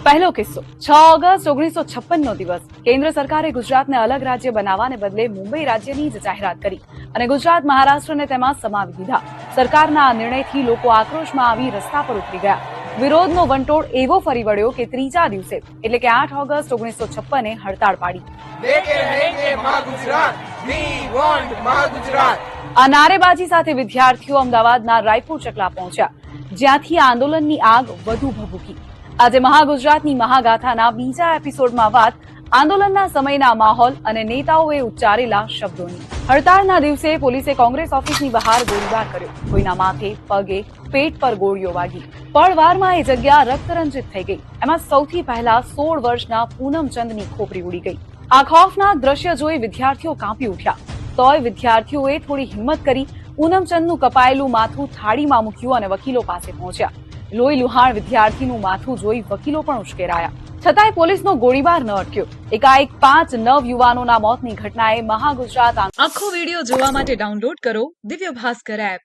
પહેલો કિસ્સો છ ઓગસ્ટ ઓગણીસો છપ્પન નો દિવસ કેન્દ્ર સરકારે ગુજરાતને અલગ રાજ્ય બનાવવાને બદલે મુંબઈ રાજ્યની જ જાહેરાત કરી અને ગુજરાત મહારાષ્ટ્રને તેમાં સમાવી દીધા સરકારના આ નિર્ણયથી લોકો આક્રોશમાં આવી રસ્તા પર ઉતરી ગયા। વિરોધનો વંટોળ એવો ફરી વળ્યો કે ત્રીજા દિવસે એટલે કે આઠ ઓગસ્ટ ઓગણીસો છપ્પને હડતાળ પાડી। આ નારેબાજી સાથે વિદ્યાર્થીઓ અમદાવાદના રાયપુર ચકલા પહોંચ્યા જ્યાંથી આંદોલનની આગ વધુ ભભૂકી। આજે મહાગુજરાતની મહાગાથાના બીજા એપિસોડમાં વાત આંદોલનના સમયના માહોલ અને નેતાઓએ ઉચ્ચારેલા શબ્દોની. હડતાળના દિવસે પોલીસે કોંગ્રેસ ઓફિસની બહાર ગોળીબાર કર્યો. કોઈના માથે, પગે, પેટ પર ગોળીઓ વાગી. પળવારમાં એ જગ્યા રક્તરંજિત થઈ ગઈ. એમાં સૌથી પહેલા સોળ વર્ષના પૂનમચંદની ખોપરી ઉડી ગઈ. આ ખોફનાક દ્રશ્ય જોઈ વિદ્યાર્થીઓ કાંપી ઉઠ્યા. તોય વિદ્યાર્થીઓએ થોડી હિંમત કરી પૂનમચંદનું કપાયેલું માથું થાળીમાં મૂક્યું અને વકીલો પાસે પહોંચ્યા. લોહી લુહાણ વિદ્યાર્થીનું માથું જોઈ વકીલો પણ ઉશ્કેરાયા. છતાંય પોલીસનો ગોળીબાર ન અટક્યો. એકાએક પાંચ નવ યુવાનોના મોતની ઘટનાએ મહાગુજરાત આખો વીડિયો જોવા માટે ડાઉનલોડ કરો દિવ્ય ભાસ્કર એપ